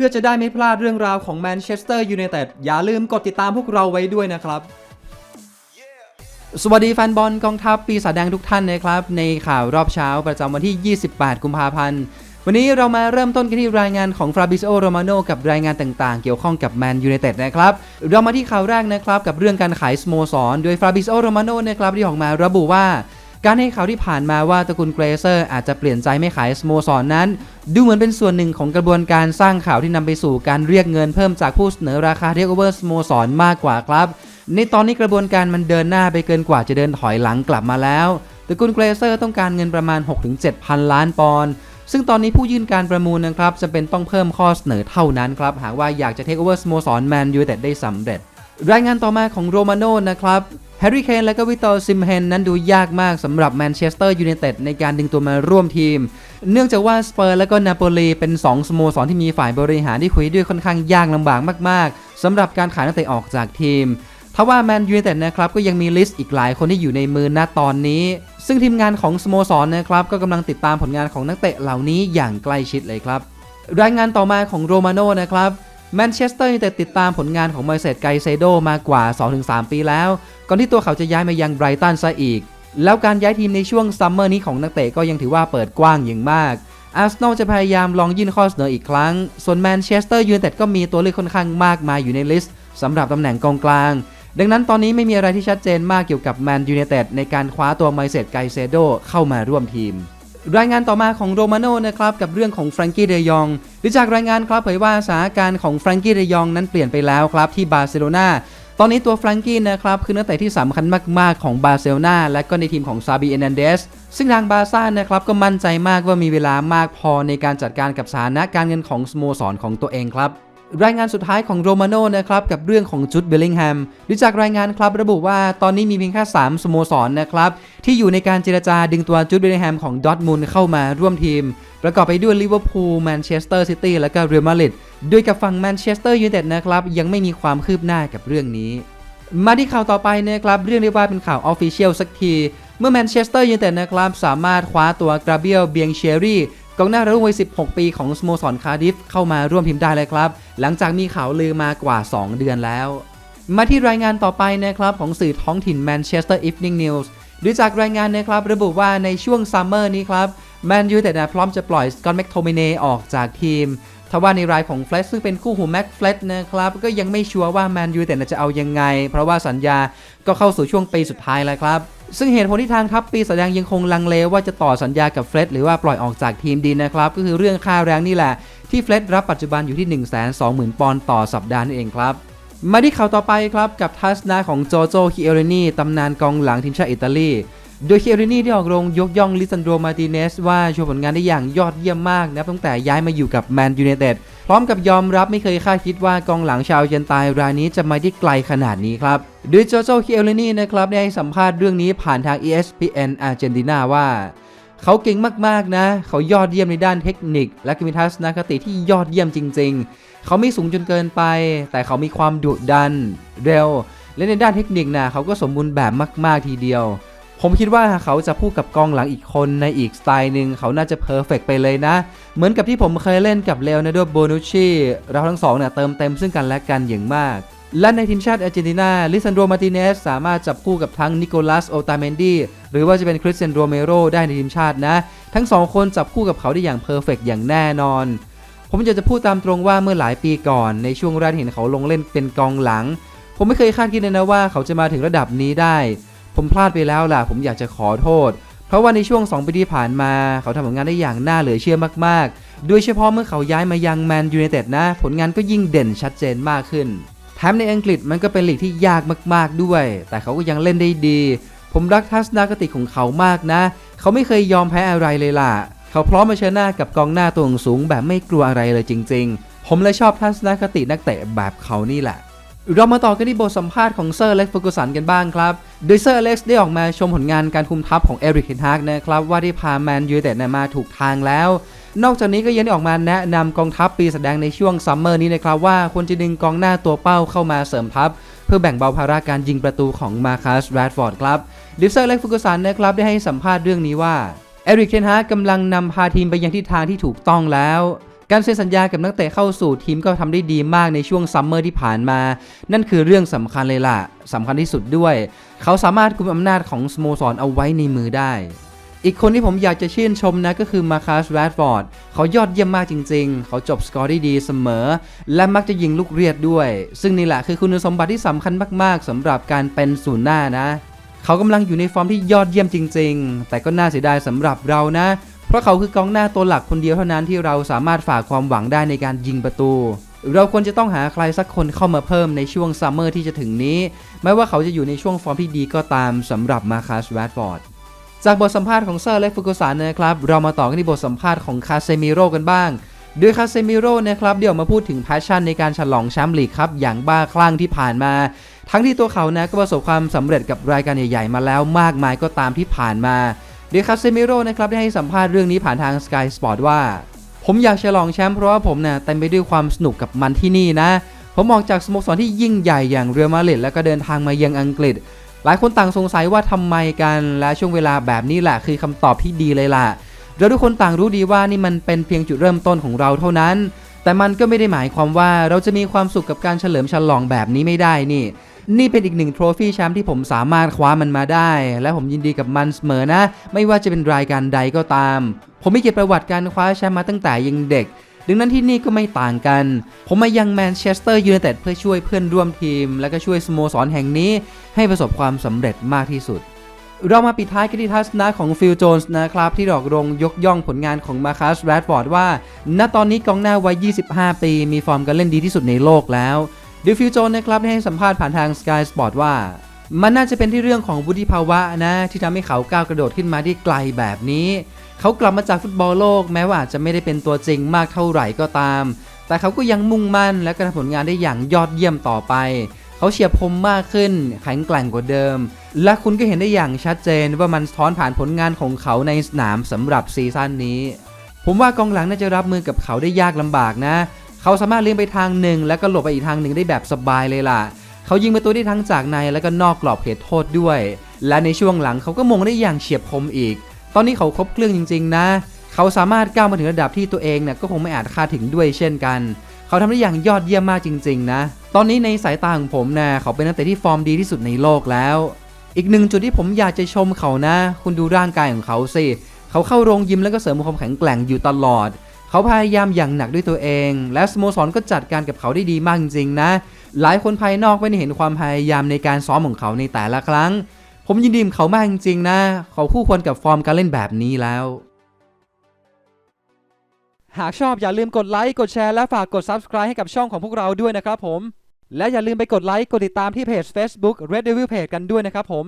พื่อจะได้ไม่พลาดเรื่องราวของแมนเชสเตอร์ยูไนเต็ดอย่าลืมกดติดตามพวกเราไว้ด้วยนะครับ สวัสดีแฟนบอลกองทัพปีศาจแดงทุกท่านนะครับ ในข่าวรอบเช้าประจำวันที่ 28 กุมภาพันธ์ วันนี้เรามาเริ่มต้นกันที่รายงานของฟราบิโอโรมาโนกับรายงานต่างๆ เกี่ยวข้องกับแมนยูไนเต็ดนะครับ เรามาที่ข่าวแรกนะครับกับเรื่องการขายสโมสร โดยฟราบิโอโรมาโนนะครับที่ออกมาระบุว่า การให้ข่าวที่ผ่านมาว่าตระกูลเกรเซอร์อาจจะเปลี่ยนใจไม่ขายสโมสรนนั้น ดูเหมือนเป็นส่วนหนึ่งของกระบวนการสร้างข่าวที่นำไปสู่การเรียกเงินเพิ่มจากผู้เสนอราคาเทคโอเวอร์สโมสรมากกว่าครับ ในตอนนี้กระบวนการมันเดินหน้าไปเกินกว่าจะเดินถอยหลังกลับมาแล้วตระกูลเกรเซอร์ต้องการเงินประมาณ 6-7 พันล้านปอนด์ซึ่งตอนนี้ผู้ยื่นการประมูลนะครับจะเป็นต้องเพิ่มข้อเสนอเท่านั้นครับ หากว่าอยากจะเทคโอเวอร์สโมสรแมนยูแต่ได้สำเร็จ รายงานต่อมาของโรมาโน่นะครับ แฮร์รี่เคนและก็วิตอร์ซิมเฮนนั้นดูยากมากสำหรับแมนเชสเตอร์ยูไนเต็ดในการดึงตัวมาร่วมทีม เนื่องจากว่าสเปอร์และก็นาโปลีเป็น 2 สโมสรที่มีฝ่ายบริหารที่คุยด้วยค่อนข้างยากลำบากมากๆสำหรับการขายนักเตะออกจากทีมทว่าแมนยูไนเต็ดนะครับก็ยังมีลิสต์อีกหลายคนที่อยู่ในมือณตอนนี้ ซึ่งทีมงานของสโมสรนะครับก็กำลังติดตามผลงานของนักเตะเหล่านี้อย่างใกล้ชิดเลยครับ รายงานต่อมาของโรมาโน่นะครับ แมนเชสเตอร์ยูไนเต็ดติดตามผลงานของมอยเซตไกเซโดมากว่า 2-3 ปีแล้ว ก่อนที่ตัวเขาจะย้ายมายังไบรตันซะอีก แล้วการย้ายทีมในช่วงซัมเมอร์นี้ของนักเตะก็ยังถือว่าเปิดกว้างอย่างมากอาร์เซนอลจะพยายามลองยื่นข้อเสนออีกครั้ง ส่วนแมนเชสเตอร์ยูไนเต็ดก็มีตัวเลือกค่อนข้างมากมายอยู่ในลิสต์สำหรับตำแหน่งกองกลาง ดังนั้นตอนนี้ไม่มีอะไรที่ชัดเจนมากเกี่ยวกับแมนยูไนเต็ดในการคว้าตัวไมเซตไกเซโดเข้ามาร่วมทีม รายงานต่อมาของโรมาโน่นะครับกับเรื่องของแฟรงกี้เดยองหรือจากรายงานครับเผยว่าสถานการณ์ของแฟรงกี้เดยองนั้นเปลี่ยนไปแล้วครับที่บาร์เซโลนาตอนนี้ตัวแฟรงกี้นะครับคือนักเตะที่สำคัญมาก ๆ ของบาร์เซโลนาและก็ในทีมของซาบีเอเนนเดสซึ่งทางบาร์ซ่านะครับก็มั่นใจมากว่ามีเวลามากพอในการจัดการกับสถานะการเงินของสโมสรของตัวเองครับ รายงานสุดท้ายของโรมาโน่นะครับกับเรื่องของจุดเบลลิงแฮมหรือจากรายงานครับระบุว่าตอนนี้มีเพียงแค่ 3 สโมสรนนะครับที่อยู่ในการเจรจาดึงตัวจุดเบลลิงแฮมของดอทมุนด์เข้ามาร่วมทีม ประกอบไปด้วยลิเวอร์พูลแมนเชสเตอร์ซิตี้และก็เรอัลมาดริดโดยกับฝั่งแมนเชสเตอร์ยูไนเต็ดนะครับยังไม่มีความคืบหน้ากับเรื่องนี้ มาที่ข่าวต่อไปนะครับเรื่องได้ว่าเป็นข่าวออฟฟิเชียลสักทีเมื่อแมนเชสเตอร์ยูไนเต็ดนะครับสามารถคว้าตัวกราเบียลเบียงเชอรี่ กองหน้ารุ่นวัย 16 ปีของสโมสรคาร์ดิฟเข้ามาร่วมทีมได้เลยครับ หลังจากมีข่าวลือมากว่า 2 เดือนแล้ว มาที่รายงานต่อไปนะครับของสื่อท้องถิ่น Manchester Evening News โดยจากรายงานนะครับระบุว่าในช่วงซัมเมอร์นี้ครับแมนยูแต่พร้อมจะปล่อยสกอตแมคโทมิเนออกจากทีมทว่าในรายของเฟลชซึ่งเป็นคู่หูแม็กเฟลชนะครับ ก็ยังไม่ชัวร์ว่าแมนยูแต่จะเอายังไง เพราะว่าสัญญาก็เข้าสู่ช่วงปีสุดท้ายแล้วครับ ซึ่งเหตุผลที่ทางทัพปีแสดงยังคงลังเลว่าจะต่อสัญญากับเฟลชหรือว่าปล่อยออกจากทีมดีนะครับ ก็คือเรื่องค่าแรงนี่แหละที่เฟลชรับปัจจุบันอยู่ที่ 1 2 0 0 0 0 ปอนด์ต่อสัปดาห์นั่นเองครับ มาที่ข่าวต่อไปครับกับทัศนะของโจโจคิเอเรนีตำนานกองหลังทีมชาติอิตาลี โดยคิเอเรนีได้ออกโรงยกย่องลิซันโดมาติเนสว่าโชว์ผลงานได้อย่างยอดเยี่ยมมากนะตั้งแต่ย้ายมาอยู่กับแมนยูไนเต็ด พร้อมกับยอมรับไม่เคยคาดคิดว่ากองหลังชาวเยนตายรายนี้จะมาได้ไกลขนาดนี้ครับโดยโจโจคิเอเรนีนะครับได้ให้สัมภาษณ์เรื่องนี้ผ่านทาง ESPN อาร์เจนตินาว่าเขาเก่งมาก ๆ นะ เขายอดเยี่ยมในด้านเทคนิค และก็มีทัศนคติที่ยอดเยี่ยมจริง ๆ เขาไม่สูงจนเกินไป แต่เขามีความดุดัน เร็ว และในด้านเทคนิคนะเขาก็สมบูรณ์แบบมาก ๆ ทีเดียว ผมคิดว่าเขาจะพูดกับกองหลังอีกคนในอีกสไตล์หนึ่งเขาน่าจะเพอร์เฟกไปเลยนะ เหมือนกับที่ผมเคยเล่นกับเลโอนาร์โดโบนุชชีเราทั้งสองเนี่ยเติมเต็มซึ่งกันและกันอย่างมาก และในทีมชาติอาร์เจนตินาลิซันโดมาติเนสสามารถจับคู่กับทั้งนิโคลัสโอตาเมนดีหรือว่าจะเป็นคริสเตียนโรเมโรได้ในทีมชาตินะ ทั้งสองคนจับคู่กับเขาได้อย่างเพอร์เฟกอย่างแน่นอนผมอยากจะพูดตามตรงว่าเมื่อหลายปีก่อนในช่วงแรกเห็นเขาลงเล่นเป็นกองหลัง ผมไม่เคยคาดคิดเลยนะว่าเขาจะมาถึงระดับนี้ได้ ผมพลาดไปแล้วล่ะ ผมอยากจะขอโทษ เพราะว่าในช่วง 2 ปีที่ผ่านมา เขาทำผลงานได้อย่างน่าเหลือเชื่อมากๆ โดยเฉพาะเมื่อเขาย้ายมายังแมนยูไนเต็ดนะ ผลงานก็ยิ่งเด่นชัดเจนมากขึ้นแถมในอังกฤษมันก็เป็นลีกที่ยากมากๆด้วย แต่เขาก็ยังเล่นได้ดี ผมรักทัศนคติของเขามากนะ เขาไม่เคยยอมแพ้อะไรเลยล่ะ เขาพร้อมมาเชิญหน้ากับกองหน้าตัวสูงแบบไม่กลัวอะไรเลยจริง ๆ ผมเลยชอบทัศนคตินักเตะแบบเขานี่แหละ เรามาต่อกันที่บทสัมภาษณ์ของเซอร์เล็กฟูกุสันกันบ้างครับ โดยเซอร์เล็กได้ออกมาชมผลงานการคุมทัพของเอริกเฮนฮากนะครับว่าได้พาแมนยูเต็ดมาถูกทางแล้ว นอกจากนี้ก็ยังได้ออกมาแนะนำกองทัพปีแสดงในช่วงซัมเมอร์นี้นะครับว่าควรจะดึงกองหน้าตัวเป้าเข้ามาเสริมทัพ เพื่อแบ่งเบาภาระการยิงประตูของมาคัสแรดฟอร์ดครับดิเซอร์เล็กฟูกุสันนะครับได้ให้สัมภาษณ์เรื่องนี้ว่าเอริกเทนฮากกำลังนำพาทีมไปยังทิศทางที่ถูกต้องแล้ว การเซ็นสัญญากับนักเตะเข้าสู่ทีมก็ทำได้ดีมากในช่วงซัมเมอร์ที่ผ่านมา นั่นคือเรื่องสำคัญเลยล่ะสำคัญที่สุดด้วย เขาสามารถกุมอำนาจของสโมสรเอาไว้ในมือได้ อีกคนที่ผมอยากจะชื่นชมนะก็คือมาคาสแรดฟอร์ดเขายอดเยี่ยมมากจริงๆ เขาจบสกอร์ได้ดีเสมอ และมักจะยิงลูกเรียดด้วย ซึ่งนี่แหละคือคุณสมบัติที่สำคัญมากๆสำหรับการเป็นศูนย์หน้านะเขากำลังอยู่ในฟอร์มที่ยอดเยี่ยมจริง ๆ แต่ก็น่าเสียดายสำหรับเรานะ เพราะเขาคือกองหน้าตัวหลักคนเดียวเท่านั้นที่เราสามารถฝากความหวังได้ในการยิงประตู เราควรจะต้องหาใครสักคนเข้ามาเพิ่มในช่วงซัมเมอร์ที่จะถึงนี้ไม่ว่าเขาจะอยู่ในช่วงฟอร์มที่ดีก็ตามสำหรับมาคาสแรดฟอร์ดจากบทสัมภาษณ์ของเซอร์และฟุกุสันนะครับ เรามาต่อกันที่บทสัมภาษณ์ของคาเซมิโร่กันบ้างโดยคาเซมิโร่นะครับเดี๋ยวมาพูดถึงแพชชั่นในการฉลองแชมป์ลีกครับอย่างบ้าคลั่งที่ผ่านมา ทั้งที่ตัวเขานะก็ประสบความสำเร็จกับรายการใหญ่ๆมาแล้วมากมายก็ตามที่ผ่านมา โดยคาเซมิโร่นะครับได้ให้สัมภาษณ์เรื่องนี้ผ่านทาง Sky Sport ว่า ผมอยากฉลองแชมป์เพราะว่าผมเนี่ยเต็มไปด้วยความสนุกกับมันที่นี่นะ ผมออกจากสโมสรที่ยิ่งใหญ่อย่างเรอัลมาดริดแล้วก็เดินทางมายังอังกฤษ หลายคนต่างสงสัยว่าทำไมกันและช่วงเวลาแบบนี้แหละคือคำตอบที่ดีเลยล่ะเราทุกคนต่างรู้ดีว่านี่มันเป็นเพียงจุดเริ่มต้นของเราเท่านั้น แต่มันก็ไม่ได้หมายความว่าเราจะมีความสุขกับการเฉลิมฉลองแบบนี้ไม่ได้นี่ นี่เป็นอีกหนึ่งโทรฟี่แชมป์ที่ผมสามารถคว้ามันมาได้ และผมยินดีกับมันเสมอนะ ไม่ว่าจะเป็นรายการใดก็ตาม ผมมีเกียรติประวัติการคว้าแชมป์มาตั้งแต่ยังเด็ก ดังนั้นที่นี่ก็ไม่ต่างกัน ผมมายังแมนเชสเตอร์ยูไนเต็ดเพื่อช่วยเพื่อนร่วมทีม และก็ช่วยสโมสรแห่งนี้ ให้ประสบความสำเร็จมากที่สุดเรามาปิดท้ายกันที่ทัศนะของฟิลโจนส์นะครับ ที่ดอกรงยกย่องผลงานของมาคัสแรดฟอร์ดว่า ณตอนนี้กองหน้าวัย 25 ปี มีฟอร์มการเล่นดีที่สุดในโลกแล้ว ดิฟิลโจนนะครับได้ให้สัมภาษณ์ผ่านทาง Sky Sport ว่า มันน่าจะเป็นที่เรื่องของวุฒิภาวะนะ ที่ทำให้เขาก้าวกระโดดขึ้นมาได้ไกลแบบนี้ เขากลับมาจากฟุตบอลโลกแม้ว่าอาจจะไม่ได้เป็นตัวจริงมากเท่าไหร่ก็ตาม แต่เขาก็ยังมุ่งมั่นและก็ทำผลงานได้อย่างยอดเยี่ยมต่อไปเขาเฉียบคมมากขึ้นแข็งแกร่งกว่าเดิม และคุณก็เห็นได้อย่างชัดเจนว่ามันสะท้อนผ่านผลงานของเขาในสนามสำหรับซีซั่นนี้ ผมว่ากองหลังน่าจะรับมือกับเขาได้ยากลำบากนะ เขาสามารถเลี้ยงไปทางหนึ่ง แล้วก็หลบไปอีกทางหนึ่งได้แบบสบายเลยล่ะ เขายิงประตูได้ทั้งจากในและก็นอกกรอบเขตโทษด้วย และในช่วงหลังเขาก็มงได้อย่างเฉียบคมอีก ตอนนี้เขาครบเครื่องจริง ๆ นะ เขาสามารถก้าวมาถึงระดับที่ตัวเองเนี่ยก็คงไม่อาจคาดถึงด้วยเช่นกัน เขาทำได้อย่างยอดเยี่ยมมากจริง ๆ นะ ตอนนี้ในสายตาของผมนะเขาเป็นนักเตะที่ฟอร์มดีที่สุดในโลกแล้ว อีกหนึ่งจุดที่ผมอยากจะชมเขานะ คุณดูร่างกายของเขาสิ เขาเข้าโรงยิมแล้วก็เสริมความแข็งแกร่งอยู่ตลอด เขาพยายามอย่างหนักด้วยตัวเอง และสโมสรก็จัดการกับเขาได้ดีมากจริงๆนะ หลายคนภายนอกไม่ได้เห็นความพยายามในการซ้อมของเขาในแต่ละครั้ง ผมยินดีกับเขามากจริงๆนะ เขาคู่ควรกับฟอร์มการเล่นแบบนี้แล้ว หากชอบอย่าลืมกดไลค์กดแชร์และฝากกด Subscribe ให้กับช่องของพวกเราด้วยนะครับผม และอย่าลืมไปกดไลค์กดติดตามที่เพจ Facebook Red Devil Page กันด้วยนะครับผม